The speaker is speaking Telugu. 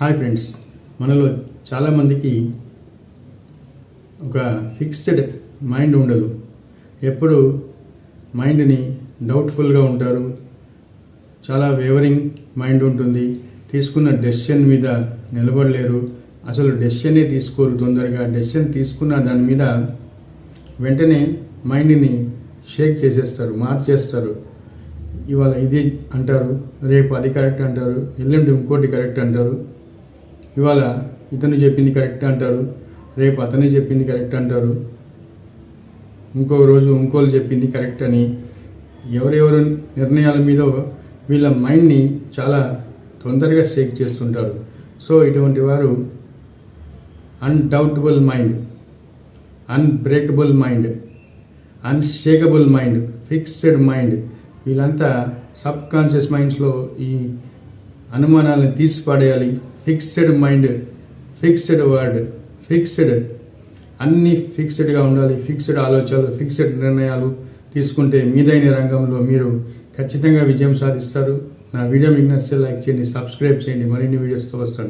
హాయ్ ఫ్రెండ్స్ మనలో చాలామందికి ఒక ఫిక్స్డ్ మైండ్ ఉండదు. ఎప్పుడు మైండ్ని డౌట్ఫుల్గా ఉంటారు. చాలా వేవరింగ్ మైండ్ ఉంటుంది. తీసుకున్న డెసిషన్ మీద నిలబడలేరు. అసలు డెసిషనే తీసుకోరు తొందరగా. డెసిషన్ తీసుకున్న దాని మీద వెంటనే మైండ్ని షేక్ చేసేస్తారు మార్చేస్తారు. ఇవాళ ఇది అంటారు రేపు అది కరెక్ట్ అంటారు ఎల్లుండి ఇంకోటి కరెక్ట్ అంటారు. ఇవాళ ఇతను చెప్పింది కరెక్ట్ అంటారు రేపు అతనే చెప్పింది కరెక్ట్ అంటారు. ఇంకో రోజు ఇంకోళ్ళు చెప్పింది కరెక్ట్ అని ఎవరెవరు నిర్ణయాల మీద వీళ్ళ మైండ్ని చాలా తొందరగా షేక్ చేస్తుంటారు. సో ఇటువంటి వారు undoubtable mind unbreakable mind unshakable mind fixed mind వీళ్ళంతా సబ్ కాన్షియస్ మైండ్స్లో ఈ అనుమానాలను తీసిపాడేయాలి. Fixed mind fixed word fixed అన్ని ఫిక్స్డ్గా ఉండాలి. ఫిక్స్డ్ ఆలోచనలు ఫిక్స్డ్ నిర్ణయాలు తీసుకుంటే మీదైన రంగంలో మీరు ఖచ్చితంగా విజయం సాధిస్తారు. నా వీడియో మీకు నచ్చితే లైక్ చేయండి సబ్స్క్రైబ్ చేయండి. మరిన్ని వీడియోస్తో వస్తాను.